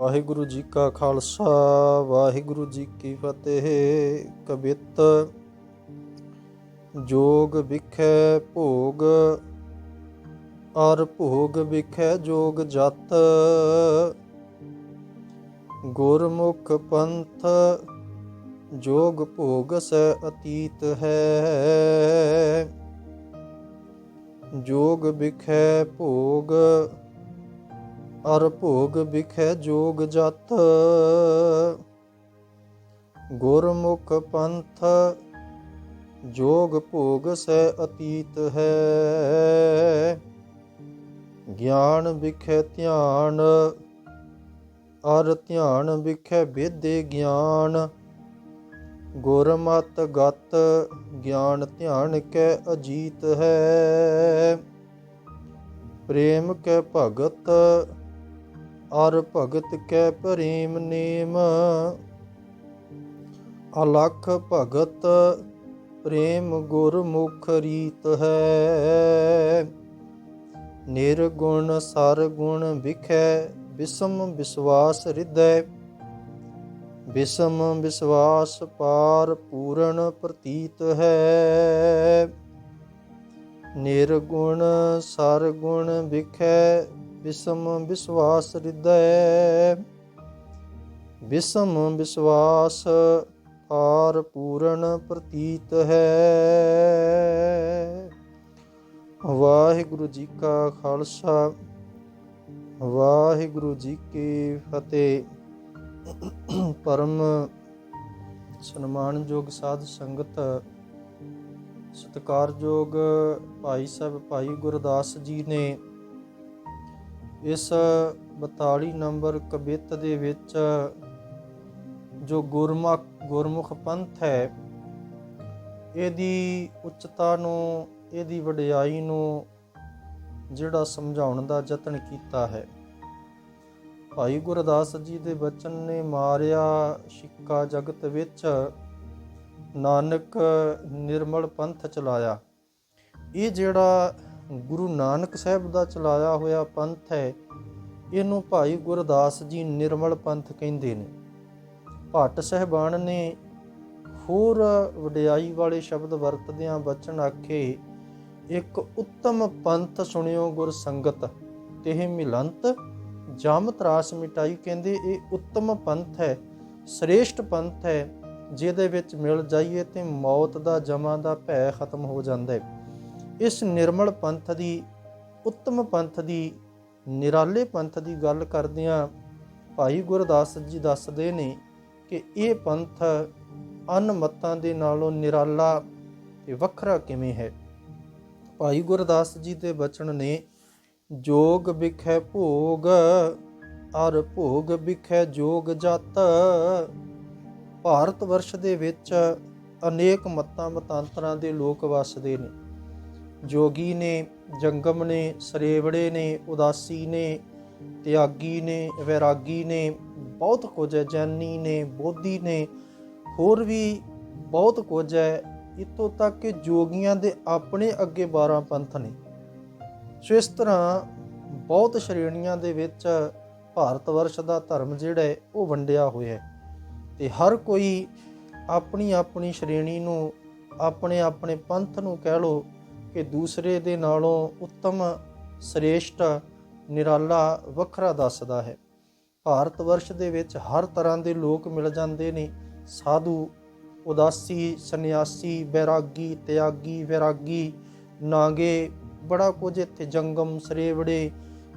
ਵਾਹਿਗੁਰੂ ਜੀ ਕਾ ਖਾਲਸਾ, ਵਾਹਿਗੁਰੂ ਜੀ ਕੀ ਫਤਿਹ। ਕਬਿਤ ਜੋਗ ਵਿਖੇ ਭੋਗ, ਅਰ ਭੋਗ ਵਿਖੇ ਜੋਗ ਜਤ। ਗੁਰਮੁਖ ਪੰਥ ਜੋਗ ਭੋਗ ਸੇ ਅਤੀਤ ਹੈ। ਜੋਗ ਵਿਖੇ ਭੋਗ ਅਰ ਭੋਗ ਵਿਖੇ ਜੋਗ ਜਤ। ਗੁਰਮੁਖ ਪੰਥ ਜੋਗ ਭੋਗ ਸੇ ਅਤੀਤ ਹੈ। ਗਿਆਨ ਵਿਖੇ ਧਿਆਨ, ਅਰ ਧਿਆਨ ਵਿਖੇ ਵਿਦੇ ਗਿਆਨ। ਗੁਰਮਤਿ ਗਤ ਗਿਆਨ ਧਿਆਨ ਕੈ ਅਜੀਤ ਹੈ। ਪ੍ਰੇਮ ਕੈ ਭਗਤ ਅਰ ਭਗਤ ਕੈ ਪ੍ਰੇਮ ਨੇਮ। ਅਲਖ ਭਗਤ ਪ੍ਰੇਮ ਗੁਰਮੁਖ ਰੀਤ ਹੈ। ਨਿਰਗੁਣ ਸਰਗੁਣ ਵਿਖੈ ਵਿਸਮ ਵਿਸਵਾਸ ਹਿਰਦੈ ਵਿਸ਼ਮ ਵਿਸਵਾਸ ਪਾਰ ਪੂਰਨ ਪ੍ਰਤੀਤ ਹੈ। ਨਿਰਗੁਣ ਸਰਗੁਣ ਵਿਖੈ ਬਿਸਮ ਵਿਸਵਾਸ ਹਿਰਦੈ ਬਿਸਮ ਵਿਸਵਾਸ ਪਾਰ ਪੂਰਨ ਪ੍ਰਤੀਤ ਹੈ। ਵਾਹਿਗੁਰੂ ਜੀ ਕਾ ਖਾਲਸਾ, ਵਾਹਿਗੁਰੂ ਜੀ ਕੀ ਫਤਿਹ। ਪਰਮ ਸਨਮਾਨਯੋਗ ਸਾਧ ਸੰਗਤ, ਸਤਿਕਾਰਯੋਗ ਭਾਈ ਸਾਹਿਬ, ਭਾਈ ਗੁਰਦਾਸ ਜੀ ਨੇ ਇਸ 42 ਨੰਬਰ ਕਬਿਤ ਦੇ ਵਿੱਚ ਜੋ ਗੁਰਮੁਖ ਗੁਰਮੁਖ ਪੰਥ ਹੈ, ਇਹਦੀ ਉੱਚਤਾ ਨੂੰ, ਇਹਦੀ ਵਡਿਆਈ ਨੂੰ ਜਿਹੜਾ ਸਮਝਾਉਣ ਦਾ ਯਤਨ ਕੀਤਾ ਹੈ। ਭਾਈ ਗੁਰਦਾਸ ਜੀ ਦੇ ਬਚਨ ਨੇ ਮਾਰਿਆ ਸਿੱਕਾ ਜਗਤ ਵਿੱਚ, ਨਾਨਕ ਨਿਰਮਲ ਪੰਥ ਚਲਾਇਆ। ਇਹ ਜਿਹੜਾ ਗੁਰੂ ਨਾਨਕ ਸਾਹਿਬ ਦਾ ਚਲਾਇਆ ਹੋਇਆ ਪੰਥ ਹੈ। ਇਹਨੂੰ ਭਾਈ ਗੁਰਦਾਸ ਜੀ ਨਿਰਮਲ ਪੰਥ ਕਹਿੰਦੇ ਨੇ। ਭੱਟ ਸਹਿਬਾਨ ਨੇ ਹੋਰ ਵਡਿਆਈ ਵਾਲੇ ਸ਼ਬਦ ਵਰਤਦਿਆਂ ਬਚਨ ਆਖੇ, ਇੱਕ ਉੱਤਮ ਪੰਥ ਸੁਣਿਓ ਗੁਰ ਸੰਗਤ, ਤੇ ਮਿਲੰਤ ਜਮ ਤਰਾਸ ਮਿਟਾਈ। ਕਹਿੰਦੇ, ਇਹ ਉੱਤਮ ਪੰਥ ਹੈ, ਸ੍ਰੇਸ਼ਟ ਪੰਥ ਹੈ, ਜਿਹਦੇ ਵਿੱਚ ਮਿਲ ਜਾਈਏ ਤੇ ਮੌਤ ਦਾ ਜਮਾਂ ਦਾ ਭੈ ਖਤਮ ਹੋ ਜਾਂਦਾ ਹੈ। ਇਸ ਨਿਰਮਲ ਪੰਥ ਦੀ, ਉੱਤਮ ਪੰਥ ਦੀ, ਨਿਰਾਲੇ ਪੰਥ ਦੀ ਗੱਲ ਕਰਦਿਆਂ ਭਾਈ ਗੁਰਦਾਸ ਜੀ ਦੱਸਦੇ ਨੇ ਕਿ ਇਹ ਪੰਥ ਅਨ ਮਤਾਂ ਦੇ ਨਾਲੋਂ ਨਿਰਾਲਾ ਤੇ ਵੱਖਰਾ ਕਿਵੇਂ ਹੈ? ਭਾਈ ਗੁਰਦਾਸ ਜੀ ਦੇ ਬਚਨ ਨੇ, ਜੋਗ ਵਿਖੇ ਭੋਗ, ਅਰ ਭੋਗ ਵਿਖੇ ਜੋਗ ਜਤ। ਭਾਰਤ ਵਰਸ਼ ਦੇ ਵਿੱਚ ਅਨੇਕ ਮਤਾਂ, ਮਤਾਂਤਰਾਂ ਦੇ ਲੋਕ ਵਸਦੇ ਨੇ। ਜੋਗੀ ਨੇ, ਜੰਗਮ ਨੇ, ਸਰੇਵੜੇ ਨੇ, ਉਦਾਸੀ ਨੇ, ਤਿਆਗੀ ਨੇ, ਵੈਰਾਗੀ ਨੇ, ਬਹੁਤ ਕੁਝ ਹੈ, ਜੈਨੀ ਨੇ, ਬੋਧੀ ਨੇ, ਹੋਰ ਵੀ ਬਹੁਤ ਕੁਝ ਹੈ। ਇਤੋਂ ਤੱਕ ਕਿ ਜੋਗੀਆਂ ਦੇ ਆਪਣੇ ਅੱਗੇ 12 ਪੰਥ ਨੇ। ਸੋ ਇਸ ਤਰ੍ਹਾਂ ਬਹੁਤ ਸ਼੍ਰੇਣੀਆਂ ਦੇ ਵਿੱਚ ਭਾਰਤ ਵਰਸ਼ ਦਾ ਧਰਮ ਜਿਹੜਾ ਹੈ, ਉਹ ਵੰਡਿਆ ਹੋਇਆ ਹੈ। ਤੇ ਹਰ ਕੋਈ ਆਪਣੀ ਆਪਣੀ ਸ਼੍ਰੇਣੀ ਨੂੰ, ਆਪਣੇ ਆਪਣੇ ਪੰਥ ਨੂੰ ਕਹਿ ਲੋ ਕਿ ਦੂਸਰੇ ਦੇ ਨਾਲੋਂ ਉੱਤਮ, ਸ੍ਰੇਸ਼ਟ, ਨਿਰਾਲਾ ਵੱਖਰਾ ਦੱਸਦਾ ਹੈ। ਭਾਰਤ ਵਰਸ਼ ਦੇ ਵਿੱਚ ਹਰ ਤਰ੍ਹਾਂ ਦੇ ਲੋਕ ਮਿਲ ਜਾਂਦੇ ਨੇ। ਸਾਧੂ, ਉਦਾਸੀ, ਸੰਨਿਆਸੀ ਬੈਰਾਗੀ ਤਿਆਗੀ, ਵੈਰਾਗੀ, ਨਾਗੇ, ਬੜਾ ਕੁਝ ਇੱਥੇ ਜੰਗਮ, ਸਰੇਵੜੇ,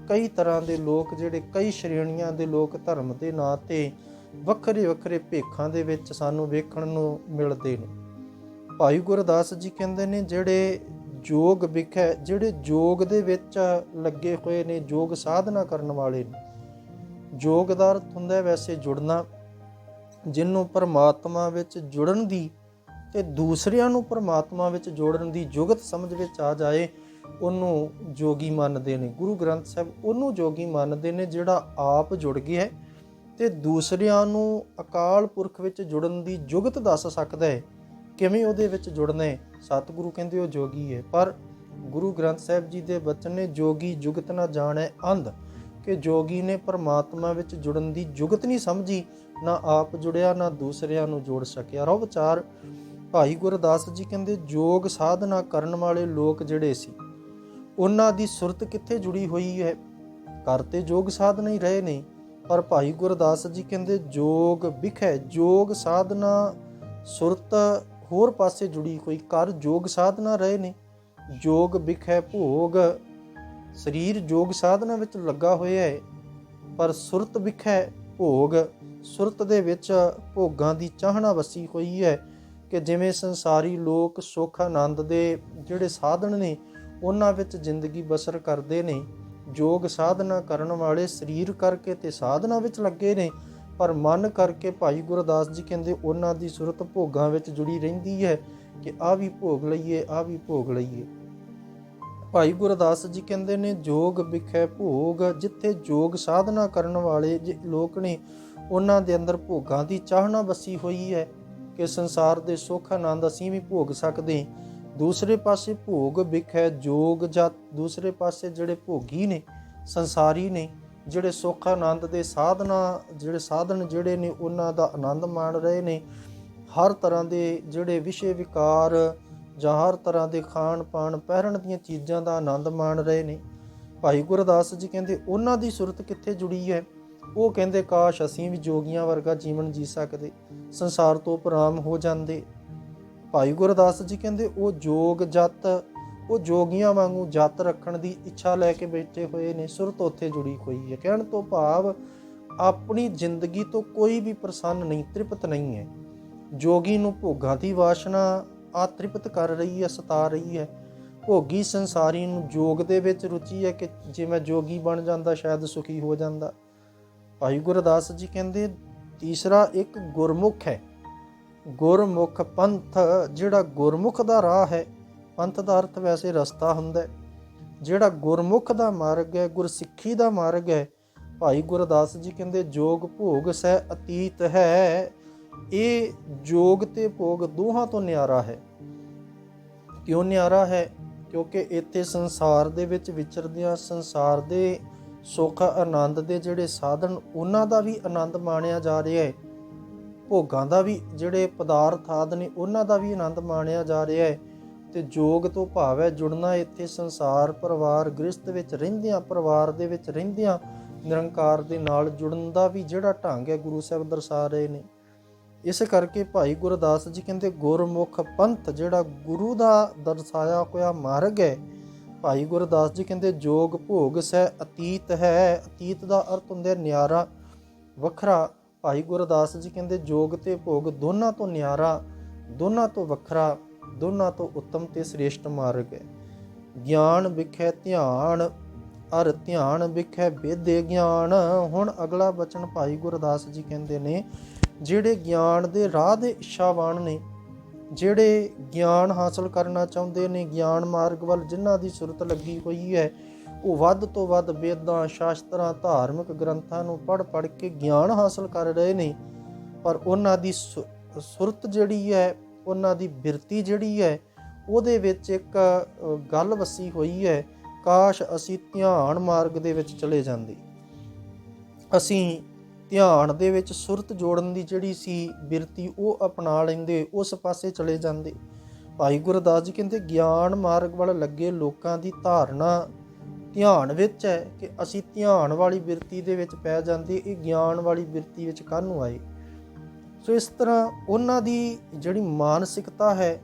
ਕਈ ਤਰ੍ਹਾਂ ਦੇ ਲੋਕ ਜਿਹੜੇ ਕਈ ਸ਼੍ਰੇਣੀਆਂ ਦੇ ਲੋਕ ਧਰਮ ਦੇ ਨਾਂ ਤੇ ਵੱਖਰੇ ਵੱਖਰੇ ਭੇਖਾਂ ਦੇ ਵਿੱਚ ਸਾਨੂੰ ਵੇਖਣ ਨੂੰ ਮਿਲਦੇ ਨੇ। ਭਾਈ ਗੁਰਦਾਸ ਜੀ ਕਹਿੰਦੇ ਨੇ, ਜਿਹੜੇ ਜੋਗ ਵਿਖੇ, ਜਿਹੜੇ ਜੋਗ ਦੇ ਵਿੱਚ ਲੱਗੇ ਹੋਏ ਨੇ, ਜੋਗ ਸਾਧਨਾ ਕਰਨ ਵਾਲੇ ਨੇ। ਜੋਗ ਦਾ ਅਰਥ ਹੁੰਦਾ ਵੈਸੇ ਜੁੜਨਾ ਜਿਹਨੂੰ ਪਰਮਾਤਮਾ ਵਿੱਚ ਜੁੜਨ ਦੀ ਤੇ ਦੂਸਰਿਆਂ ਨੂੰ ਪਰਮਾਤਮਾ ਵਿੱਚ ਜੋੜਨ ਦੀ ਜੁਗਤ ਸਮਝ ਵਿੱਚ ਆ ਜਾਏ, ਉਹਨੂੰ ਜੋਗੀ ਮੰਨਦੇ ਨੇ। ਗੁਰੂ ਗ੍ਰੰਥ ਸਾਹਿਬ ਉਹਨੂੰ ਜੋਗੀ ਮੰਨਦੇ ਨੇ, ਜਿਹੜਾ ਆਪ ਜੁੜ ਗਿਆ ਹੈ ਤੇ ਦੂਸਰਿਆਂ ਨੂੰ ਅਕਾਲ ਪੁਰਖ ਵਿੱਚ ਜੁੜਨ ਦੀ ਜੁਗਤ ਦੱਸ ਸਕਦਾ ਹੈ। ਕਿਵੇਂ ਉਹਦੇ ਵਿੱਚ ਜੁੜਨਾ ਹੈ? ਸਤਿਗੁਰੂ ਕਹਿੰਦੇ ਉਹ ਜੋਗੀ ਹੈ। ਪਰ ਗੁਰੂ ਗ੍ਰੰਥ ਸਾਹਿਬ ਜੀ ਦੇ ਬਚਨ ਨੇ ਜੋਗੀ ਜੁਗਤ ਨਾ ਜਾਣੈ ਅੰਧ, ਕਿ ਜੋਗੀ ਨੇ ਪਰਮਾਤਮਾ ਵਿੱਚ ਜੁੜਨ ਦੀ ਜੁਗਤ ਨਹੀਂ ਸਮਝੀ, ਨਾ ਆਪ ਜੁੜਿਆ, ਨਾ ਦੂਸਰਿਆਂ ਨੂੰ ਜੋੜ ਸਕਿਆ। ਰੋ ਵਿਚਾਰ, ਭਾਈ ਗੁਰਦਾਸ ਜੀ ਕਹਿੰਦੇ, ਜੋਗ ਸਾਧਨਾ ਕਰਨ ਵਾਲੇ ਲੋਕ ਜਿਹੜੇ ਸੀ, ਉਹਨਾਂ ਦੀ ਸੁਰਤ ਕਿੱਥੇ ਜੁੜੀ ਹੋਈ ਹੈ? ਕਰਤੇ ਜੋਗ ਸਾਧਨਾ ਹੀ ਰਹੇ ਨੇ। ਪਰ ਭਾਈ ਗੁਰਦਾਸ ਜੀ ਕਹਿੰਦੇ, ਜੋਗ ਵਿਖੇ, ਜੋਗ ਸਾਧਨਾ ਸੁਰਤ ਹੋਰ ਪਾਸੇ ਜੁੜੀ ਹੋਈ ਕਰ ਜੋਗ ਸਾਧਨਾ ਰਹੇ ਨੇ। ਜੋਗ ਵਿਖੇ ਭੋਗ, ਸਰੀਰ ਜੋਗ ਸਾਧਨਾ ਵਿੱਚ ਲੱਗਾ ਹੋਇਆ ਹੈ। ਪਰ ਸੁਰਤ ਵਿਖੇ ਭੋਗ, ਸੁਰਤ ਦੇ ਵਿੱਚ ਭੋਗਾਂ ਦੀ ਚਾਹਨਾ ਵਸੀ ਹੋਈ ਹੈ ਕਿ ਜਿਵੇਂ ਸੰਸਾਰੀ ਲੋਕ ਸੁੱਖ, ਆਨੰਦ ਦੇ ਜਿਹੜੇ ਸਾਧਨ ਨੇ, ਉਹਨਾਂ ਵਿੱਚ ਜ਼ਿੰਦਗੀ ਬਸਰ ਕਰਦੇ ਨੇ। ਜੋਗ ਸਾਧਨਾ ਕਰਨ ਵਾਲੇ ਸਰੀਰ ਕਰਕੇ ਤੇ ਸਾਧਨਾ ਵਿੱਚ ਲੱਗੇ ਨੇ। ਪਰ ਮਨ ਕਰਕੇ ਭਾਈ ਗੁਰਦਾਸ ਜੀ ਕਹਿੰਦੇ ਉਹਨਾਂ ਦੀ ਸੁਰਤ ਭੋਗਾਂ ਵਿੱਚ ਜੁੜੀ ਰਹਿੰਦੀ ਹੈ ਕਿ ਆ ਵੀ ਭੋਗ ਲਈਏ ਆ ਵੀ ਭੋਗ ਲਈਏ। ਭਾਈ ਗੁਰਦਾਸ ਜੀ ਕਹਿੰਦੇ ਨੇ, ਜੋਗ ਵਿਖੇ ਭੋਗ, ਜਿੱਥੇ ਜੋਗ ਸਾਧਨਾ ਕਰਨ ਵਾਲੇ ਜੇ ਲੋਕ ਨੇ, ਉਹਨਾਂ ਦੇ ਅੰਦਰ ਭੋਗਾਂ ਦੀ ਚਾਹਨਾ ਵਸੀ ਹੋਈ ਹੈ ਕਿ ਸੰਸਾਰ ਦੇ ਸੁੱਖ ਆਨੰਦ ਅਸੀਂ ਵੀ ਭੋਗ ਸਕਦੇ ਦੂਸਰੇ ਪਾਸੇ ਭੋਗ ਵਿਖੇ ਜੋਗ ਜਾਂ ਦੂਸਰੇ ਪਾਸੇ ਜਿਹੜੇ ਭੋਗੀ ਨੇ, ਸੰਸਾਰੀ ਨੇ ਜਿਹੜੇ ਸੁੱਖ ਆਨੰਦ ਦੇ ਸਾਧਨਾ, ਜਿਹੜੇ ਸਾਧਨ ਜਿਹੜੇ ਨੇ ਉਹਨਾਂ ਦਾ ਆਨੰਦ ਮਾਣ ਰਹੇ ਨੇ। ਹਰ ਤਰ੍ਹਾਂ ਦੇ ਜਿਹੜੇ ਵਿਸ਼ੇ ਵਿਕਾਰ ਜਾਂ ਹਰ ਤਰ੍ਹਾਂ ਦੇ ਖਾਣ ਪਾਣ, ਪਹਿਰਨ ਦੀਆਂ ਚੀਜ਼ਾਂ ਦਾ ਆਨੰਦ ਮਾਣ ਰਹੇ ਨੇ। ਭਾਈ ਗੁਰਦਾਸ ਜੀ ਕਹਿੰਦੇ, ਉਹਨਾਂ ਦੀ ਸੁਰਤ ਕਿੱਥੇ ਜੁੜੀ ਹੈ? ਉਹ ਕਹਿੰਦੇ, ਕਾਸ਼ ਅਸੀਂ ਵੀ ਜੋਗੀਆਂ ਵਰਗਾ ਜੀਵਨ ਜੀ ਸਕਦੇ। ਸੰਸਾਰ ਤੋਂ ਉਪਰਾਮ ਹੋ ਜਾਂਦੇ। ਭਾਈ ਗੁਰਦਾਸ ਜੀ ਕਹਿੰਦੇ, ਉਹ ਜੋਗ, ਜਤ ਉਹ ਜੋਗੀਆਂ ਵਾਂਗੂ ਜਤ ਰੱਖਣ ਦੀ ਇੱਛਾ ਲੈ ਕੇ ਬੈਠੇ ਹੋਏ ਨੇ ਸੁਰਤ ਉੱਥੇ ਜੁੜੀ ਹੋਈ ਹੈ। ਕਹਿਣ ਤੋਂ ਭਾਵ ਆਪਣੀ ਜ਼ਿੰਦਗੀ ਤੋਂ ਕੋਈ ਵੀ ਪ੍ਰਸੰਨ ਨਹੀਂ, ਤ੍ਰਿਪਤ ਨਹੀਂ ਹੈ। ਜੋਗੀ ਨੂੰ ਭੋਗਾਂ ਦੀ ਵਾਸ਼ਨਾ ਆ ਕਰ ਰਹੀ ਹੈ, ਸਤਾ ਰਹੀ ਹੈ। ਭੋਗੀ ਸੰਸਾਰੀ ਨੂੰ ਜੋਗ ਦੇ ਵਿੱਚ ਰੁਚੀ ਹੈ ਕਿ ਜੇ ਮੈਂ ਜੋਗੀ ਬਣ ਜਾਂਦਾ, ਸ਼ਾਇਦ ਸੁਖੀ ਹੋ ਜਾਂਦਾ। ਭਾਈ ਗੁਰਦਾਸ ਜੀ ਕਹਿੰਦੇ, ਤੀਸਰਾ ਇੱਕ ਗੁਰਮੁਖ ਹੈ। ਗੁਰਮੁਖ ਪੰਥ ਜਿਹੜਾ ਗੁਰਮੁਖ ਦਾ ਰਾਹ ਹੈ ਪੰਥ ਦਾ ਅਰਥ ਵੈਸੇ ਰਸਤਾ ਹੁੰਦਾ ਹੈ। ਜਿਹੜਾ ਗੁਰਮੁਖ ਦਾ ਮਾਰਗ ਹੈ, ਗੁਰਸਿੱਖੀ ਦਾ ਮਾਰਗ ਹੈ, ਭਾਈ ਗੁਰਦਾਸ ਜੀ ਕਹਿੰਦੇ, ਜੋਗ ਭੋਗ ਸਹਿ ਅਤੀਤ ਹੈ। ਇਹ ਜੋਗ ਤੇ ਭੋਗ ਦੋਹਾਂ ਤੋਂ ਨਿਆਰਾ ਹੈ। ਕਿਉਂ ਨਿਆਰਾ ਹੈ? ਕਿਉਂਕਿ ਇੱਥੇ ਸੰਸਾਰ ਦੇ ਵਿੱਚ ਵਿਚਰਦਿਆਂ ਸੰਸਾਰ ਦੇ ਸੁੱਖ, ਆਨੰਦ ਦੇ ਜਿਹੜੇ ਸਾਧਨ, ਉਹਨਾਂ ਦਾ ਵੀ ਆਨੰਦ ਮਾਣਿਆ ਜਾ ਰਿਹਾ ਹੈ। ਭੋਗਾਂ ਦਾ ਵੀ ਜਿਹੜੇ ਪਦਾਰਥ ਆਦਿ ਨੇ, ਉਹਨਾਂ ਦਾ ਵੀ ਆਨੰਦ ਮਾਣਿਆ ਜਾ ਰਿਹਾ ਹੈ। ਤੇ ਜੋਗ ਤੋਂ ਭਾਵ ਹੈ ਜੁੜਨਾ ਇੱਥੇ ਸੰਸਾਰ ਪਰਿਵਾਰ ਗ੍ਰਸਥ ਵਿੱਚ ਰਹਿੰਦਿਆਂ, ਪਰਿਵਾਰ ਦੇ ਵਿੱਚ ਰਹਿੰਦਿਆਂ ਨਿਰੰਕਾਰ ਦੇ ਨਾਲ ਜੁੜਨ ਦਾ ਵੀ ਜਿਹੜਾ ਢੰਗ ਹੈ ਗੁਰੂ ਸਾਹਿਬ ਦਰਸਾ ਰਹੇ ਨੇ। ਇਸ ਕਰਕੇ ਭਾਈ ਗੁਰਦਾਸ ਜੀ ਕਹਿੰਦੇ, ਗੁਰਮੁਖ ਪੰਥ ਜਿਹੜਾ ਗੁਰੂ ਦਾ ਦਰਸਾਇਆ ਹੋਇਆ ਮਾਰਗ ਹੈ। ਭਾਈ ਗੁਰਦਾਸ ਜੀ ਕਹਿੰਦੇ, ਜੋਗ ਭੋਗ ਸਹਿ ਅਤੀਤ ਹੈ। ਅਤੀਤ ਦਾ ਅਰਥ ਹੁੰਦਾ ਨਿਆਰਾ, ਵੱਖਰਾ। ਭਾਈ ਗੁਰਦਾਸ ਜੀ ਕਹਿੰਦੇ, ਜੋਗ ਤੇ ਭੋਗ ਦੋਨਾਂ ਤੋਂ ਨਿਆਰਾ, ਦੋਨਾਂ ਤੋਂ ਵੱਖਰਾ। ਦੋਨਾਂ ਤੋਂ ਉੱਤਮ ਤੇ ਸ੍ਰੇਸ਼ਟ ਮਾਰਗ ਹੈ। ਗਿਆਨ ਵਿਖੇ ਧਿਆਨ, ਅਰ ਧਿਆਨ ਵਿਖੇ ਬੇਦੇ ਗਿਆਨ। ਹੁਣ ਅਗਲਾ ਬਚਨ ਭਾਈ ਗੁਰਦਾਸ ਜੀ ਕਹਿੰਦੇ ਨੇ, ਜਿਹੜੇ ਗਿਆਨ ਦੇ ਰਾਹ ਦੇ ਇੱਛਾਵਾਨ ਨੇ, ਜਿਹੜੇ ਗਿਆਨ ਹਾਸਲ ਕਰਨਾ ਚਾਹੁੰਦੇ ਨੇ, ਗਿਆਨ ਮਾਰਗ ਵੱਲ ਜਿਨ੍ਹਾਂ ਦੀ ਸੁਰਤ ਲੱਗੀ ਹੋਈ ਹੈ, ਉਹ ਵੱਧ ਤੋਂ ਵੱਧ ਵੇਦਾਂ, ਸ਼ਾਸਤਰਾਂ, ਧਾਰਮਿਕ ਗ੍ਰੰਥਾਂ ਨੂੰ ਪੜ੍ਹ ਪੜ੍ਹ ਕੇ ਗਿਆਨ ਹਾਸਲ ਕਰ ਰਹੇ ਨੇ। ਪਰ ਉਹਨਾਂ ਦੀ ਸੁਰਤ ਜਿਹੜੀ ਹੈ ਉਹਨਾਂ ਦੀ ਬਿਰਤੀ ਜਿਹੜੀ ਹੈ, ਉਹਦੇ ਵਿੱਚ ਇੱਕ ਗੱਲ ਵਸੀ ਹੋਈ ਹੈ, ਕਾਸ਼ ਅਸੀਂ ਧਿਆਨ ਮਾਰਗ ਦੇ ਵਿੱਚ ਚਲੇ ਜਾਂਦੇ। ਅਸੀਂ ਧਿਆਨ ਦੇ ਵਿੱਚ ਸੁਰਤ ਜੋੜਨ ਦੀ ਜਿਹੜੀ ਸੀ ਬਿਰਤੀ, ਉਹ ਅਪਣਾ ਲੈਂਦੇ, ਉਸ ਪਾਸੇ ਚਲੇ ਜਾਂਦੇ। ਭਾਈ ਗੁਰਦਾਸ ਜੀ ਕਹਿੰਦੇ, ਗਿਆਨ ਮਾਰਗ ਵੱਲ ਲੱਗੇ ਲੋਕਾਂ ਦੀ ਧਾਰਨਾ ਧਿਆਨ ਵਿੱਚ ਹੈ ਕਿ ਅਸੀਂ ਧਿਆਨ ਵਾਲੀ ਬਿਰਤੀ ਦੇ ਵਿੱਚ ਪੈ ਜਾਂਦੇ। ਇਹ ਗਿਆਨ ਵਾਲੀ ਬਿਰਤੀ ਵਿੱਚ ਕਾਹਨੂੰ ਆਏ? ਸੋ ਇਸ ਤਰ੍ਹਾਂ ਉਹਨਾਂ ਦੀ ਜਿਹੜੀ ਮਾਨਸਿਕਤਾ ਹੈ,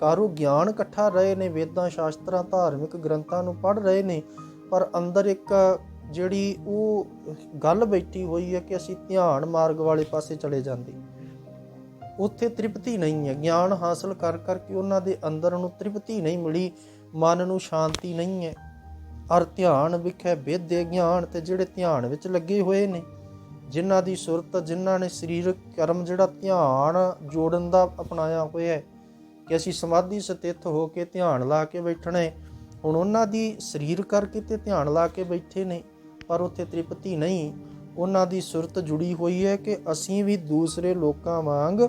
ਕਾਰੂ ਗਿਆਨ ਇਕੱਠਾ ਰਹੇ ਨੇ, ਵੇਦਾਂ, ਸ਼ਾਸਤਰਾਂ, ਧਾਰਮਿਕ ਗ੍ਰੰਥਾਂ ਨੂੰ ਪੜ੍ਹ ਰਹੇ ਨੇ, ਪਰ ਅੰਦਰ ਇੱਕ ਜਿਹੜੀ ਉਹ ਗੱਲ ਬੈਠੀ ਹੋਈ ਹੈ ਕਿ ਅਸੀਂ ਧਿਆਨ ਮਾਰਗ ਵਾਲੇ ਪਾਸੇ ਚਲੇ ਜਾਂਦੇ। ਉੱਥੇ ਤ੍ਰਿਪਤੀ ਨਹੀਂ ਹੈ। ਗਿਆਨ ਹਾਸਲ ਕਰ ਕਰਕੇ ਉਹਨਾਂ ਦੇ ਅੰਦਰ ਨੂੰ ਤ੍ਰਿਪਤੀ ਨਹੀਂ ਮਿਲੀ, ਮਨ ਨੂੰ ਸ਼ਾਂਤੀ ਨਹੀਂ ਹੈ। ਅਰ ਧਿਆਨ ਵਿਖੇ ਬੇਦੇ ਗਿਆਨ ਤੇ ਜਿਹੜੇ ਧਿਆਨ ਵਿੱਚ ਲੱਗੇ ਹੋਏ ਨੇ ਜਿਨ੍ਹਾਂ ਦੀ ਸੁਰਤ, ਜਿਨ੍ਹਾਂ ਨੇ ਸਰੀਰਕ ਕਰਮ ਜਿਹੜਾ ਧਿਆਨ ਜੋੜਨ ਦਾ ਅਪਣਾਇਆ ਹੋਇਆ ਹੈ, ਕਿ ਅਸੀਂ ਸਮਾਧੀ ਸਥਿਤ ਹੋ ਕੇ ਧਿਆਨ ਲਾ ਕੇ ਬੈਠਣਾ ਹੈ। ਹੁਣ ਉਹਨਾਂ ਦੀ ਸਰੀਰ ਕਰਕੇ ਤੇ ਧਿਆਨ ਲਾ ਕੇ ਬੈਠੇ ਨੇ, ਪਰ ਉੱਥੇ ਤ੍ਰਿਪਤੀ ਨਹੀਂ। ਉਹਨਾਂ ਦੀ ਸੁਰਤ ਜੁੜੀ ਹੋਈ ਹੈ ਕਿ ਅਸੀਂ ਵੀ ਦੂਸਰੇ ਲੋਕਾਂ ਵਾਂਗ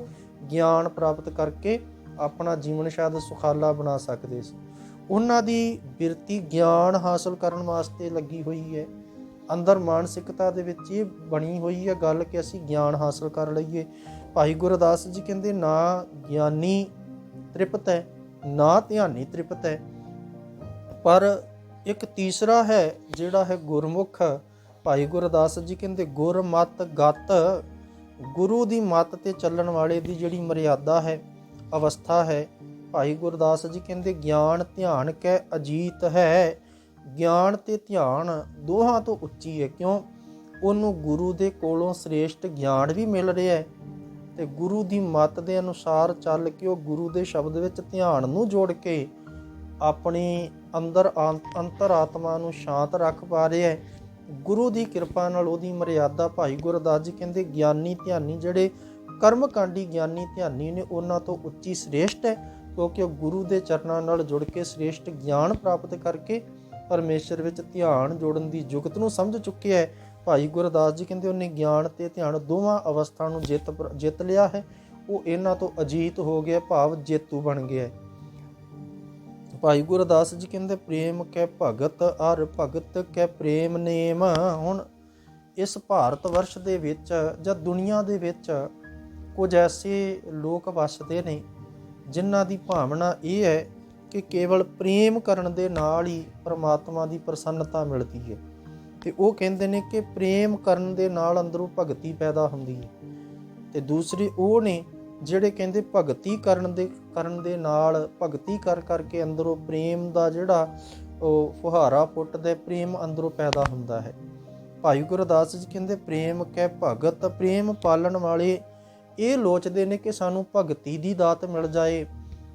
ਗਿਆਨ ਪ੍ਰਾਪਤ ਕਰਕੇ ਆਪਣਾ ਜੀਵਨ ਸ਼ਾਇਦ ਸੁਖਾਲਾ ਬਣਾ ਸਕਦੇ ਸੀ। ਉਹਨਾਂ ਦੀ ਬਿਰਤੀ ਗਿਆਨ ਹਾਸਲ ਕਰਨ ਵਾਸਤੇ ਲੱਗੀ ਹੋਈ ਹੈ। ਅੰਦਰ ਮਾਨਸਿਕਤਾ ਦੇ ਵਿੱਚ ਇਹ ਬਣੀ ਹੋਈ ਹੈ ਗੱਲ ਕਿ ਅਸੀਂ ਗਿਆਨ ਹਾਸਲ ਕਰ ਲਈਏ। ਭਾਈ ਗੁਰਦਾਸ ਜੀ ਕਹਿੰਦੇ, ਨਾ ਗਿਆਨੀ ਤ੍ਰਿਪਤ ਹੈ, ਨਾ ਧਿਆਨੀ ਤ੍ਰਿਪਤ ਹੈ। ਪਰ ਇੱਕ ਤੀਸਰਾ ਹੈ ਜਿਹੜਾ ਹੈ ਗੁਰਮੁਖ। ਭਾਈ ਗੁਰਦਾਸ ਜੀ ਕਹਿੰਦੇ ਗੁਰਮਤ ਗਤ, ਗੁਰੂ ਦੀ ਮੱਤ ਤੇ ਚੱਲਣ ਵਾਲੇ ਦੀ ਜਿਹੜੀ ਮਰਿਆਦਾ ਹੈ, ਅਵਸਥਾ ਹੈ। ਭਾਈ ਗੁਰਦਾਸ ਜੀ ਕਹਿੰਦੇ, ਗਿਆਨ ਧਿਆਨ ਕੈ ਅਜੀਤ ਹੈ। ਗਿਆਨ ਤੇ ਧਿਆਨ ਦੋਹਾਂ ਤੋਂ ਉੱਚੀ ਹੈ, ਕਿਉਂ? ਉਹਨੂੰ ਗੁਰੂ ਦੇ ਕੋਲੋਂ ਸ੍ਰੇਸ਼ਟ ਗਿਆਨ ਵੀ ਮਿਲ ਰਿਹਾ ਹੈ ਤੇ ਗੁਰੂ ਦੀ ਮੱਤ ਦੇ ਅਨੁਸਾਰ ਚੱਲ ਕੇ ਉਹ ਗੁਰੂ ਦੇ ਸ਼ਬਦ ਵਿੱਚ ਧਿਆਨ ਨੂੰ ਜੋੜ ਕੇ ਆਪਣੀ ਅੰਦਰ ਆਂ- ਅੰਤਰਾਤਮਾ ਨੂੰ ਸ਼ਾਂਤ ਰੱਖ ਪਾ ਰਿਹਾ ਹੈ। ਗੁਰੂ ਦੀ ਕਿਰਪਾ ਨਾਲ ਉਹਦੀ ਮਰਿਆਦਾ ਭਾਈ ਗੁਰਦਾਸ ਜੀ ਕਹਿੰਦੇ, ਗਿਆਨੀ, ਧਿਆਨੀ ਜਿਹੜੇ ਕਰਮਕਾਂਡੀ ਗਿਆਨੀ, ਧਿਆਨੀ ਨੇ ਉਹਨਾਂ ਤੋਂ ਉੱਚੀ ਸ੍ਰੇਸ਼ਟ ਹੈ, ਕਿਉਂਕਿ ਉਹ ਗੁਰੂ ਦੇ ਚਰਨਾਂ ਨਾਲ ਜੁੜ ਕੇ ਸ੍ਰੇਸ਼ਟ ਗਿਆਨ ਪ੍ਰਾਪਤ ਕਰਕੇ ਪਰਮੇਸ਼ਰ ਵਿੱਚ ਧਿਆਨ ਜੋੜਨ ਦੀ ਜੁਗਤ ਨੂੰ ਸਮਝ ਚੁੱਕਿਆ ਹੈ। ਭਾਈ ਗੁਰਦਾਸ ਜੀ ਕਹਿੰਦੇ, ਉਹਨੇ ਗਿਆਨ ਤੇ ਧਿਆਨ ਦੋਵਾਂ ਅਵਸਥਾ ਨੂੰ ਜਿੱਤ ਜਿੱਤ ਲਿਆ ਹੈ। ਉਹ ਇਹਨਾਂ ਤੋਂ ਅਜੀਤ ਹੋ ਗਿਆ, ਭਾਵ ਜੇਤੂ ਬਣ ਗਿਆ ਹੈ। ਭਾਈ ਗੁਰਦਾਸ ਜੀ ਕਹਿੰਦੇ, ਪ੍ਰੇਮ ਕੈ ਭਗਤ, ਅਰ ਭਗਤ ਕੈ ਪ੍ਰੇਮ ਨੇਮ। ਹੁਣ ਇਸ ਭਾਰਤ ਵਰਸ਼ ਦੇ ਵਿੱਚ ਜਾਂ ਦੁਨੀਆ ਦੇ ਵਿੱਚ ਕੁਝ ਐਸੇ ਲੋਕ ਵਸਦੇ ਨੇ, ਜਿਨ੍ਹਾਂ ਦੀ ਭਾਵਨਾ ਇਹ ਹੈ ਕਿ ਕੇਵਲ ਪ੍ਰੇਮ ਕਰਨ ਦੇ ਨਾਲ ਹੀ ਪਰਮਾਤਮਾ ਦੀ ਪ੍ਰਸੰਨਤਾ ਮਿਲਦੀ ਹੈ। ਤੇ ਉਹ ਕਹਿੰਦੇ ਨੇ ਕਿ ਪ੍ਰੇਮ ਕਰਨ ਦੇ ਨਾਲ ਅੰਦਰੋਂ ਭਗਤੀ ਪੈਦਾ ਹੁੰਦੀ ਹੈ। ਤੇ ਦੂਸਰੇ ਉਹ ਨੇ ਜਿਹੜੇ ਕਹਿੰਦੇ ਭਗਤੀ ਕਰਨ ਦੇ ਕਰਨ ਦੇ ਨਾਲ ਭਗਤੀ ਕਰ ਕਰਕੇ ਅੰਦਰੋਂ ਪ੍ਰੇਮ ਦਾ ਜਿਹੜਾ ਉਹ ਫੁਹਾਰਾ ਫੁੱਟਦਾ ਹੈ, ਪ੍ਰੇਮ ਅੰਦਰੋਂ ਪੈਦਾ ਹੁੰਦਾ ਹੈ। ਭਾਈ ਗੁਰਦਾਸ ਜੀ ਕਹਿੰਦੇ ਪ੍ਰੇਮ ਕੈ ਭਗਤ ਪ੍ਰੇਮ ਪਾਲਣ ਵਾਲੇ ਇਹ ਲੋਚਦੇ ਨੇ ਕਿ ਸਾਨੂੰ ਭਗਤੀ ਦੀ ਦਾਤ ਮਿਲ ਜਾਏ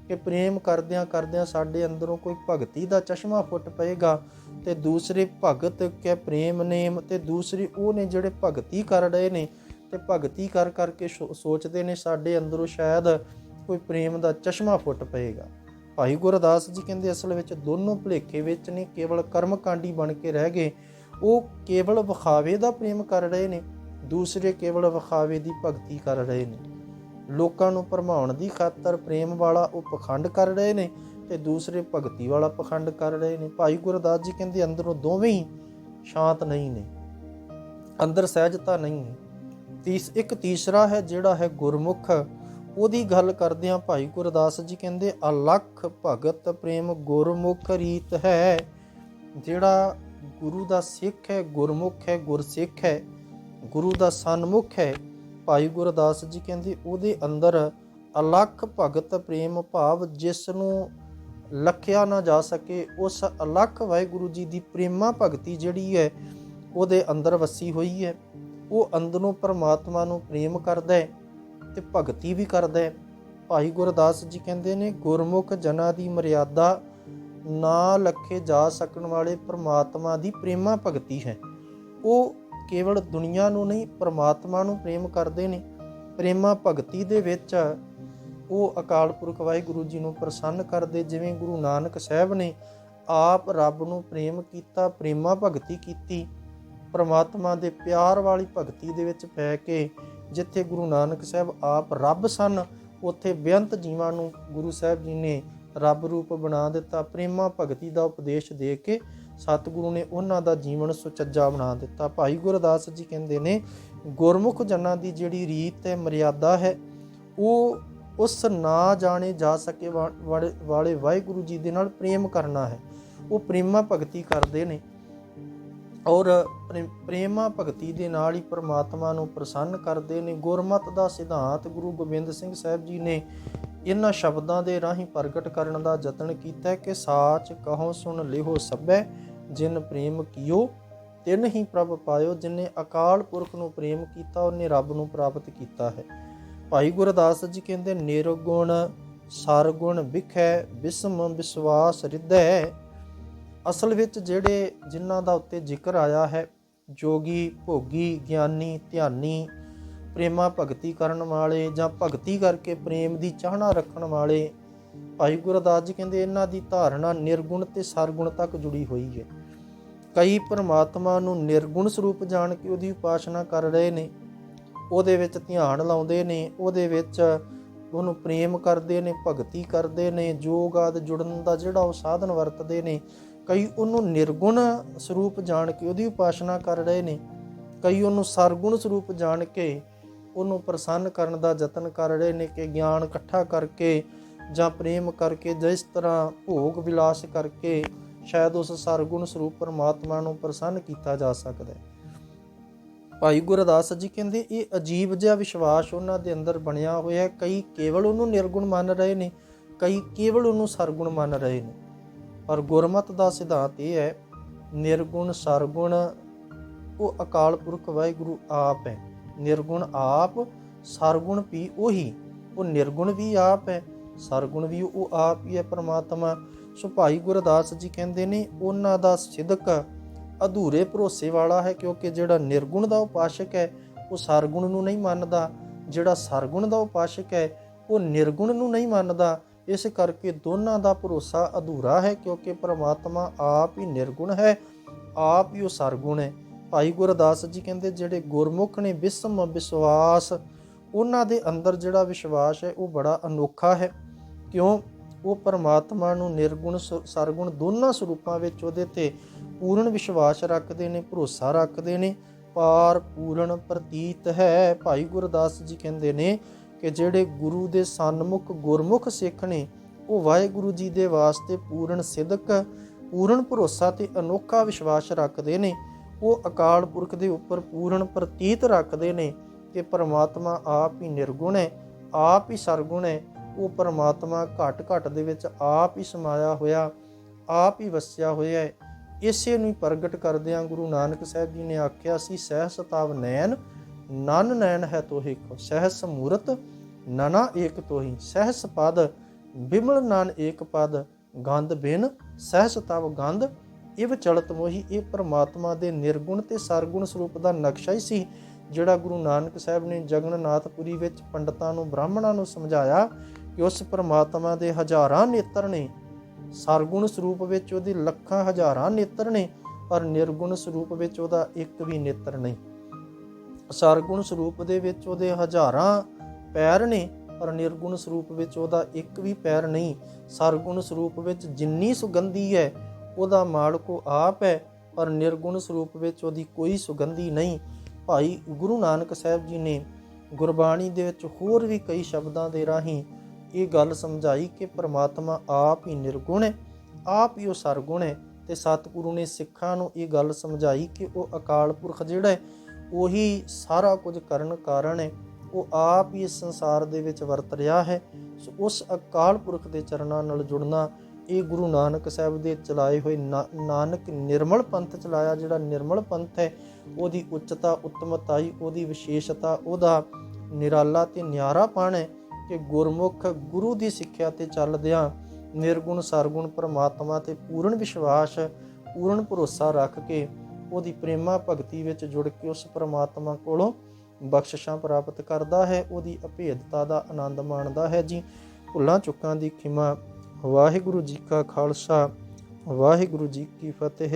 ਕਿ ਪ੍ਰੇਮ ਕਰਦਿਆਂ ਕਰਦਿਆਂ ਸਾਡੇ ਅੰਦਰੋਂ ਕੋਈ ਭਗਤੀ ਦਾ ਚਸ਼ਮਾ ਫੁੱਟ ਪਏਗਾ ਤੇ ਦੂਸਰੇ ਭਗਤ ਕੈ ਪ੍ਰੇਮ ਨੇਮ ਤੇ ਦੂਸਰੇ ਉਹ ਨੇ ਜਿਹੜੇ ਭਗਤੀ ਕਰ ਰਹੇ ਨੇ ਤੇ ਭਗਤੀ ਕਰ ਕਰਕੇ ਸੋ- ਸੋਚਦੇ ਨੇ ਸਾਡੇ ਅੰਦਰੋਂ ਸ਼ਾਇਦ ਕੋਈ ਪ੍ਰੇਮ ਦਾ ਚਸ਼ਮਾ ਫੁੱਟ ਪਏਗਾ। ਭਾਈ ਗੁਰਦਾਸ ਜੀ ਕਹਿੰਦੇ ਅਸਲ ਵਿੱਚ ਦੋਨੋਂ ਭੁਲੇਖੇ ਵਿੱਚ ਨੇ, ਕੇਵਲ ਕਰਮਕਾਂਡੀ ਬਣ ਕੇ ਰਹਿ ਗਏ। ਉਹ ਕੇਵਲ ਵਿਖਾਵੇ ਦਾ ਪ੍ਰੇਮ ਕਰ ਰਹੇ ਨੇ, ਦੂਸਰੇ ਕੇਵਲ ਵਿਖਾਵੇ ਦੀ ਭਗਤੀ ਕਰ ਰਹੇ ਨੇ। ਲੋਕਾਂ ਨੂੰ ਭਰਮਾਉਣ ਦੀ ਖਾਤਰ ਪ੍ਰੇਮ ਵਾਲਾ ਉਹ ਪਖੰਡ ਕਰ ਰਹੇ ਨੇ ਤੇ ਦੂਸਰੇ ਭਗਤੀ ਵਾਲਾ ਪਖੰਡ ਕਰ ਰਹੇ ਨੇ। ਭਾਈ ਗੁਰਦਾਸ ਜੀ ਕਹਿੰਦੇ, ਅੰਦਰੋਂ ਦੋਵੇਂ ਹੀ ਸ਼ਾਂਤ ਨਹੀਂ ਨੇ। ਅੰਦਰ ਸਹਿਜਤਾ ਨਹੀਂ ਹੈ। ਤੀਸ, ਇੱਕ ਤੀਸਰਾ ਹੈ ਜਿਹੜਾ ਹੈ ਗੁਰਮੁਖ। ਉਹਦੀ ਗੱਲ ਕਰਦੇ ਆ ਭਾਈ ਗੁਰਦਾਸ ਜੀ ਕਹਿੰਦੇ, ਅਲਖ ਭਗਤ ਪ੍ਰੇਮ ਗੁਰਮੁਖ ਰੀਤ ਹੈ। ਜਿਹੜਾ ਗੁਰੂ ਦਾ ਸਿੱਖ ਹੈ, ਗੁਰਮੁਖ ਹੈ, ਗੁਰਸਿੱਖ ਹੈ, ਗੁਰੂ ਦਾ ਸਨਮੁਖ ਹੈ ਭਾਈ ਗੁਰਦਾਸ ਜੀ ਕਹਿੰਦੇ, ਉਹਦੇ ਅੰਦਰ ਅਲਖ ਭਗਤ ਪ੍ਰੇਮ ਭਾਵ ਜਿਸ ਨੂੰ ਲਖਿਆ ਨਾ ਜਾ ਸਕੇ, ਉਸ ਅਲਖ ਵਾਹਿਗੁਰੂ ਜੀ ਦੀ ਪ੍ਰੇਮਾ ਭਗਤੀ ਜਿਹੜੀ ਹੈ, ਉਹਦੇ ਅੰਦਰ ਵਸੀ ਹੋਈ ਹੈ। ਉਹ ਅੰਦਰੋਂ ਪਰਮਾਤਮਾ ਨੂੰ ਪ੍ਰੇਮ ਕਰਦਾ ਹੈ ਤੇ ਭਗਤੀ ਵੀ ਕਰਦਾ ਹੈ। ਭਾਈ ਗੁਰਦਾਸ ਜੀ ਕਹਿੰਦੇ ਨੇ, ਗੁਰਮੁਖ ਜਨਾਂ ਦੀ ਮਰਿਆਦਾ ਨਾ ਲਖੇ ਜਾ ਸਕਣ ਵਾਲੇ ਪਰਮਾਤਮਾ ਦੀ ਪ੍ਰੇਮਾ ਭਗਤੀ ਹੈ। ਉਹ ਕੇਵਲ ਦੁਨੀਆ ਨੂੰ ਨਹੀਂ, ਪਰਮਾਤਮਾ ਨੂੰ ਪ੍ਰੇਮ ਕਰਦੇ ਨੇ। ਪ੍ਰੇਮਾ ਭਗਤੀ ਦੇ ਵਿੱਚ ਉਹ ਅਕਾਲ ਪੁਰਖ ਵਾਹਿਗੁਰੂ ਜੀ ਨੂੰ ਪ੍ਰਸੰਨ ਕਰਦੇ, ਜਿਵੇਂ ਗੁਰੂ ਨਾਨਕ ਸਾਹਿਬ ਨੇ ਆਪ ਰੱਬ ਨੂੰ ਪ੍ਰੇਮ ਕੀਤਾ, ਪ੍ਰੇਮਾ ਭਗਤੀ ਕੀਤੀ। ਪਰਮਾਤਮਾ ਦੇ ਪਿਆਰ ਵਾਲੀ ਭਗਤੀ ਦੇ ਵਿੱਚ ਪੈ ਕੇ ਜਿੱਥੇ ਗੁਰੂ ਨਾਨਕ ਸਾਹਿਬ ਆਪ ਰੱਬ ਸਨ, ਉੱਥੇ ਬੇਅੰਤ ਜੀਵਾਂ ਨੂੰ ਗੁਰੂ ਸਾਹਿਬ ਜੀ ਨੇ ਰੱਬ ਰੂਪ ਬਣਾ ਦਿੱਤਾ। ਪ੍ਰੇਮਾ ਭਗਤੀ ਦਾ ਉਪਦੇਸ਼ ਦੇ ਕੇ ਸਤਿਗੁਰੂ ਨੇ ਉਹਨਾਂ ਦਾ ਜੀਵਨ ਸੁਚੱਜਾ ਬਣਾ ਦਿੱਤਾ। ਭਾਈ ਗੁਰਦਾਸ ਜੀ ਕਹਿੰਦੇ ਨੇ, ਗੁਰਮੁਖ ਜਨਾਂ ਦੀ ਜਿਹੜੀ ਰੀਤ ਹੈ ਮਰਿਆਦਾ ਹੈ, ਉਹ ਉਸ ਨਾ ਜਾਣੇ ਜਾ ਸਕੇ ਵਾਲੇ ਵਾਹਿਗੁਰੂ ਜੀ ਦੇ ਨਾਲ ਪ੍ਰੇਮ ਕਰਨਾ ਹੈ। ਉਹ ਪ੍ਰੇਮਾ ਭਗਤੀ ਕਰਦੇ ਨੇ ਔਰ ਪ੍ਰੇਮਾ ਭਗਤੀ ਦੇ ਨਾਲ ਹੀ ਪ੍ਰਮਾਤਮਾ ਨੂੰ ਪ੍ਰਸੰਨ ਕਰਦੇ ਨੇ। ਗੁਰਮਤ ਦਾ ਸਿਧਾਂਤ ਗੁਰੂ ਗੋਬਿੰਦ ਸਿੰਘ ਸਾਹਿਬ ਜੀ ਨੇ ਇਹਨਾਂ ਸ਼ਬਦਾਂ ਦੇ ਰਾਹੀਂ ਪ੍ਰਗਟ ਕਰਨ ਦਾ ਯਤਨ ਕੀਤਾ ਕਿ ਸਾਚ ਕਹੋ ਸੁਣ ਲਿਹੋ ਸਭੈ। ਜਿਨ ਪ੍ਰੇਮ ਕੀਓ, ਤਿਨ ਹੀ ਪ੍ਰਭ ਪਾਇਓ, ਜਿਨੇ ਅਕਾਲ ਪੁਰਖ ਨੂੰ ਪ੍ਰੇਮ ਕੀਤਾ, ਉਹਨੇ ਰੱਬ ਨੂੰ ਪ੍ਰਾਪਤ ਕੀਤਾ ਹੈ। ਭਾਈ ਗੁਰਦਾਸ ਜੀ ਕਹਿੰਦੇ, ਨਿਰਗੁਣ ਸਰਗੁਣ ਵਿਖੈ, ਬਿਸਮ ਵਿਸਵਾਸ ਰਿਧੈ। ਅਸਲ ਵਿੱਚ ਜਿਹੜੇ ਜਿਨ੍ਹਾਂ ਦਾ ਉੱਤੇ ਜ਼ਿਕਰ ਆਇਆ ਹੈ, ਜੋਗੀ, ਭੋਗੀ, ਗਿਆਨੀ, ਧਿਆਨੀ, ਪ੍ਰੇਮਾ ਭਗਤੀ ਕਰਨ ਵਾਲੇ ਜਾਂ ਭਗਤੀ ਕਰਕੇ ਪ੍ਰੇਮ ਦੀ ਚਾਹਨਾ ਰੱਖਣ ਵਾਲੇ, ਭਾਈ ਗੁਰਦਾਸ ਜੀ ਕਹਿੰਦੇ, ਇਹਨਾਂ ਦੀ ਧਾਰਨਾ ਨਿਰਗੁਣ ਤੇ ਸਰਗੁਣ ਤੱਕ ਜੁੜੀ ਹੋਈ ਹੈ। ਕਈ ਪਰਮਾਤਮਾ ਨੂੰ ਨਿਰਗੁਣ ਸਰੂਪ ਜਾਣ ਕੇ ਉਹਦੀ ਉਪਾਸਨਾ ਕਰ ਰਹੇ ਨੇ, ਉਹਦੇ ਵਿੱਚ ਧਿਆਨ ਲਾਉਂਦੇ ਨੇ, ਉਹਦੇ ਵਿੱਚ ਉਹਨੂੰ ਪ੍ਰੇਮ ਕਰਦੇ ਨੇ, ਭਗਤੀ ਕਰਦੇ ਨੇ, ਜੋਗ ਆਦ ਜੁੜਨ ਦਾ ਜਿਹੜਾ ਉਹ ਸਾਧਨ ਵਰਤਦੇ ਨੇ, ਕਈ ਉਹਨੂੰ ਨਿਰਗੁਣ ਸਰੂਪ ਜਾਣ ਕੇ ਉਹਦੀ ਉਪਾਸਨਾ ਕਰ ਰਹੇ ਨੇ, ਕਈ ਉਹਨੂੰ ਸਰਗੁਣ ਸਰੂਪ ਜਾਣ ਕੇ ਉਹਨੂੰ ਪ੍ਰਸੰਨ ਕਰਨ ਦਾ ਯਤਨ ਕਰ ਰਹੇ ਨੇ ਕਿ ਗਿਆਨ ਇਕੱਠਾ ਕਰਕੇ ਜਾਂ ਪ੍ਰੇਮ ਕਰਕੇ ਜਿਸ ਤਰ੍ਹਾਂ ਭੋਗ ਵਿਲਾਸ ਕਰਕੇ ਸ਼ਾਇਦ ਉਸ ਸਰਗੁਣ ਸਰੂਪ ਪਰਮਾਤਮਾ ਨੂੰ ਪ੍ਰਸੰਨ ਕੀਤਾ ਜਾ ਸਕਦਾ ਹੈ। ਭਾਈ ਗੁਰਦਾਸ ਜੀ ਕਹਿੰਦੇ, ਇਹ ਅਜੀਬ ਜਿਹਾ ਵਿਸ਼ਵਾਸ ਉਹਨਾਂ ਦੇ ਅੰਦਰ ਬਣਿਆ ਹੋਇਆ ਹੈ। ਕਈ ਕੇਵਲ ਉਹਨੂੰ ਨਿਰਗੁਣ ਮੰਨ ਰਹੇ ਨੇ, ਕਈ ਕੇਵਲ ਉਹਨੂੰ ਸਰਗੁਣ ਮੰਨ ਰਹੇ ਨੇ। ਪਰ ਗੁਰਮਤ ਦਾ ਸਿਧਾਂਤ ਇਹ ਹੈ, ਨਿਰਗੁਣ, ਸਰਗੁਣ, ਉਹ ਅਕਾਲ ਪੁਰਖ ਵਾਹਿਗੁਰੂ ਆਪ ਹੈ। ਨਿਰਗੁਣ ਆਪ, ਸਰਗੁਣ ਵੀ ਉਹੀ, ਉਹ ਨਿਰਗੁਣ ਵੀ ਆਪ ਹੈ, ਸਰਗੁਣ ਵੀ ਉਹ ਆਪ ਹੀ ਹੈ ਪਰਮਾਤਮਾ। ਸੋ ਭਾਈ ਗੁਰਦਾਸ ਜੀ ਕਹਿੰਦੇ ਨੇ, ਉਹਨਾਂ ਦਾ ਸਿਦਕ ਅਧੂਰੇ ਭਰੋਸੇ ਵਾਲਾ ਹੈ, ਕਿਉਂਕਿ ਜਿਹੜਾ ਨਿਰਗੁਣ ਦਾ ਉਪਾਸ਼ਕ ਹੈ, ਉਹ ਸਰਗੁਣ ਨੂੰ ਨਹੀਂ ਮੰਨਦਾ। ਜਿਹੜਾ ਸਰਗੁਣ ਦਾ ਉਪਾਸ਼ਕ ਹੈ, ਉਹ ਨਿਰਗੁਣ ਨੂੰ ਨਹੀਂ ਮੰਨਦਾ। ਇਸ ਕਰਕੇ ਦੋਨਾਂ ਦਾ ਭਰੋਸਾ ਅਧੂਰਾ ਹੈ, ਕਿਉਂਕਿ ਪ੍ਰਮਾਤਮਾ ਆਪ ਹੀ ਨਿਰਗੁਣ ਹੈ, ਆਪ ਹੀ ਉਹ ਸਰਗੁਣ ਹੈ। ਭਾਈ ਗੁਰਦਾਸ ਜੀ ਕਹਿੰਦੇ, ਜਿਹੜੇ ਗੁਰਮੁਖ ਨੇ ਵਿਸਮ ਵਿਸ਼ਵਾਸ, ਉਹਨਾਂ ਦੇ ਅੰਦਰ ਜਿਹੜਾ ਵਿਸ਼ਵਾਸ ਹੈ, ਉਹ ਬੜਾ ਅਨੋਖਾ ਹੈ। ਕਿਉਂ? ਉਹ ਪਰਮਾਤਮਾ ਨੂੰ ਨਿਰਗੁਣ ਸ- ਸਰਗੁਣ ਦੋਨਾਂ ਸਰੂਪਾਂ ਵਿੱਚ ਉਹਦੇ ਤੇ ਪੂਰਨ ਵਿਸ਼ਵਾਸ ਰੱਖਦੇ ਨੇ, ਭਰੋਸਾ ਰੱਖਦੇ ਨੇ। ਪਾਰ ਪੂਰਨ ਪ੍ਰਤੀਤ ਹੈ, ਭਾਈ ਗੁਰਦਾਸ ਜੀ ਕਹਿੰਦੇ ਨੇ ਕਿ ਜਿਹੜੇ ਗੁਰੂ ਦੇ ਸਨਮੁਖ ਗੁਰਮੁਖ ਸਿੱਖ ਨੇ, ਉਹ ਵਾਹਿਗੁਰੂ ਜੀ ਦੇ ਵਾਸਤੇ ਪੂਰਨ ਸਿਦਕ, ਪੂਰਨ ਭਰੋਸਾ ਤੇ ਅਨੋਖਾ ਵਿਸ਼ਵਾਸ ਰੱਖਦੇ ਨੇ। ਉਹ ਅਕਾਲ ਪੁਰਖ ਦੇ ਉੱਪਰ ਪੂਰਨ ਪ੍ਰਤੀਤ ਰੱਖਦੇ ਨੇ ਕਿ ਪਰਮਾਤਮਾ ਆਪ ਹੀ ਨਿਰਗੁਣ ਹੈ, ਆਪ ਹੀ ਸਰਗੁਣ ਹੈ। ਉਹ ਪਰਮਾਤਮਾ ਘਟ ਘਟ ਦੇ ਵਿੱਚ ਆਪ ਹੀ ਸਮਾਇਆ ਹੋਇਆ, ਆਪ ਹੀ ਵਸਿਆ ਹੋਇਆ ਹੈ। ਇਸੇ ਨੂੰ ਪ੍ਰਗਟ ਕਰਦਿਆਂ ਗੁਰੂ ਨਾਨਕ ਸਾਹਿਬ ਜੀ ਨੇ ਆਖਿਆ ਸੀ ਸਹਿ ਸਤਾਵ ਨੈਣ, ਨਨ ਨੈਣ ਹੈ ਤੋਹਿ ਕੋ ਸਹਿਸ ਮੂਰਤ ਨਨਾ ਏਕ ਤੋਹੀ ਸਹਿਸ ਪਦ ਬਿਮਲ ਨਨ ਏਕ ਪਦ ਗੰਧ ਬਿਨ ਸਹਿਸ ਤਵ ਗੰਧ ਇਵ ਚਲਤ ਮੋਹੀ। ਇਹ ਪ੍ਰਮਾਤਮਾ ਦੇ ਨਿਰਗੁਣ ਤੇ ਸਰਗੁਣ ਸਰੂਪ ਦਾ ਨਕਸ਼ਾ ਹੀ ਸੀ, ਜਿਹੜਾ ਗੁਰੂ ਨਾਨਕ ਸਾਹਿਬ ਨੇ ਜਗਨਨਾਥਪੁਰੀ ਵਿੱਚ ਪੰਡਤਾਂ ਨੂੰ, ਬ੍ਰਾਹਮਣਾਂ ਨੂੰ ਸਮਝਾਇਆ ਕਿ ਉਸ ਪਰਮਾਤਮਾ ਦੇ ਹਜ਼ਾਰਾਂ ਨੇਤਰ ਨੇ, ਸਰਗੁਣ ਸਰੂਪ ਵਿੱਚ ਉਹਦੇ ਲੱਖਾਂ ਹਜ਼ਾਰਾਂ ਨੇਤਰ ਨੇ, ਪਰ ਨਿਰਗੁਣ ਸਰੂਪ ਵਿੱਚ ਉਹਦਾ ਇੱਕ ਵੀ ਨੇਤਰ ਨਹੀਂ। ਸਰਗੁਣ ਸਰੂਪ ਦੇ ਵਿੱਚ ਉਹਦੇ ਹਜ਼ਾਰਾਂ ਪੈਰ ਨੇ, ਪਰ ਨਿਰਗੁਣ ਸਰੂਪ ਵਿੱਚ ਉਹਦਾ ਇੱਕ ਵੀ ਪੈਰ ਨਹੀਂ। ਸਰਗੁਣ ਸਰੂਪ ਵਿੱਚ ਜਿੰਨੀ ਸੁਗੰਧੀ ਹੈ, ਉਹਦਾ ਮਾਲਕੋ ਆਪ ਹੈ, ਪਰ ਨਿਰਗੁਣ ਸਰੂਪ ਵਿੱਚ ਉਹਦੀ ਕੋਈ ਸੁਗੰਧੀ ਨਹੀਂ। ਭਾਈ ਗੁਰੂ ਨਾਨਕ ਸਾਹਿਬ ਜੀ ਨੇ ਗੁਰਬਾਣੀ ਦੇ ਵਿੱਚ ਹੋਰ ਵੀ ਕਈ ਸ਼ਬਦਾਂ ਦੇ ਰਾਹੀਂ ਇਹ ਗੱਲ ਸਮਝਾਈ ਕਿ ਪ੍ਰਮਾਤਮਾ ਆਪ ਹੀ ਨਿਰਗੁਣ ਹੈ, ਆਪ ਹੀ ਉਹ ਸਰਗੁਣ ਹੈ ਤੇ ਸਤਿਗੁਰੂ ਨੇ ਸਿੱਖਾਂ ਨੂੰ ਇਹ ਗੱਲ ਸਮਝਾਈ ਕਿ ਉਹ ਅਕਾਲ ਪੁਰਖ ਜਿਹੜਾ ਹੈ, ਉਹੀ ਸਾਰਾ ਕੁਝ ਕਰਨ ਕਾਰਨ ਹੈ, ਉਹ ਆਪ ਹੀ ਇਸ ਸੰਸਾਰ ਦੇ ਵਿੱਚ ਵਰਤ ਰਿਹਾ ਹੈ। ਸੋ ਉਸ ਅਕਾਲ ਪੁਰਖ ਦੇ ਚਰਨਾਂ ਨਾਲ ਜੁੜਨਾ, ਇਹ ਗੁਰੂ ਨਾਨਕ ਸਾਹਿਬ ਦੇ ਚਲਾਏ ਹੋਏ ਨਾ- ਨਾਨਕ ਨਿਰਮਲ ਪੰਥ ਚਲਾਇਆ ਜਿਹੜਾ ਨਿਰਮਲ ਪੰਥ ਹੈ, ਉਹਦੀ ਉੱਚਤਾ ਉੱਤਮਤਾਈ ਉਹਦੀ ਵਿਸ਼ੇਸ਼ਤਾ, ਉਹਦਾ ਨਿਰਾਲਾ ਤੇ ਨਿਆਰਾਪਣ ਹੈ। ਕਿ ਗੁਰਮੁਖ ਗੁਰੂ ਦੀ ਸਿੱਖਿਆ ਤੇ ਚੱਲਦਿਆਂ ਨਿਰਗੁਣ, ਸਰਗੁਣ, ਪਰਮਾਤਮਾ ਤੇ ਪੂਰਨ ਵਿਸ਼ਵਾਸ, ਪੂਰਨ ਭਰੋਸਾ ਰੱਖ ਕੇ ਉਹਦੀ ਪ੍ਰੇਮਾ ਭਗਤੀ ਵਿੱਚ ਜੁੜ ਕੇ ਉਸ ਪਰਮਾਤਮਾ ਕੋਲੋਂ ਬਖਸ਼ਿਸ਼ਾਂ ਪ੍ਰਾਪਤ ਕਰਦਾ ਹੈ। ਉਹਦੀ ਅਭੇਦਤਾ ਦਾ ਆਨੰਦ ਮਾਣਦਾ ਹੈ ਜੀ। ਭੁੱਲਾਂ ਚੁੱਕਾਂ ਦੀ ਖਿਮਾ, ਵਾਹਿਗੁਰੂ ਜੀ ਕਾ ਖਾਲਸਾ, ਵਾਹਿਗੁਰੂ ਜੀ ਕੀ ਫਤਿਹ।